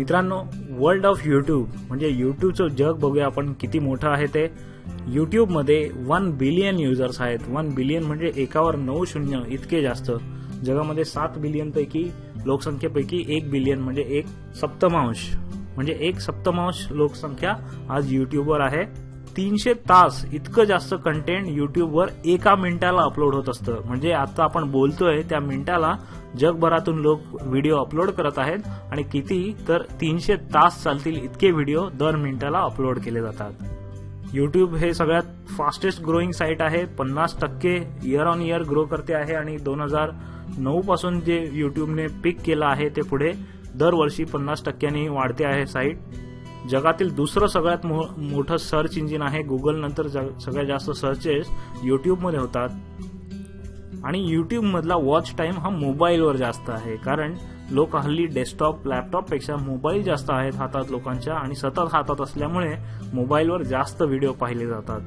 मित्रांनो world of YouTube म्हणजे यूट्यूबचं जग बघूया आपण किती मोठं आहे ते. यूट्यूबमध्ये वन बिलियन युजर्स आहेत. वन बिलियन म्हणजे एकावर नऊ शून्य इतके जास्त. जगामध्ये सात बिलियनपैकी लोकसंख्येपैकी एक बिलियन म्हणजे एक सप्तमांश. म्हणजे एक सप्तमांश लोकसंख्या आज यूट्यूबवर आहे. तीनशे तास इतकं जास्त कंटेंट युट्यूबवर एका मिनिटाला अपलोड होत असतं. म्हणजे आता आपण बोलतोय त्या मिनिटाला जगभरातून लोक व्हिडिओ अपलोड करत आहेत आणि किती तर तीनशे तास चालतील इतके व्हिडिओ दर मिनिटाला अपलोड केले जातात. युट्यूब हे सगळ्यात फास्टेस्ट ग्रोईंग साईट आहे. पन्नास टक्के इयर ऑन इयर ग्रो करते आहे आणि दोन हजार नऊ पासून जे युट्यूबने पिक केलं आहे ते पुढे दरवर्षी पन्नास टक्क्यांनी वाढते आहे साईट जगातील दुसरं सगळ्यात मो- मोठं सर्च इंजिन आहे. गुगल नंतर सगळ्यात जास्त सर्चेस युट्यूबमध्ये होतात. आणि युट्यूबमधला वॉच टाईम हा मोबाईलवर जास्त आहे. कारण लोक हल्ली डेस्कटॉप लॅपटॉपपेक्षा मोबाईल जास्त आहेत हातात लोकांच्या आणि सतत हातात असल्यामुळे मोबाईलवर जास्त व्हिडिओ पाहिले जातात.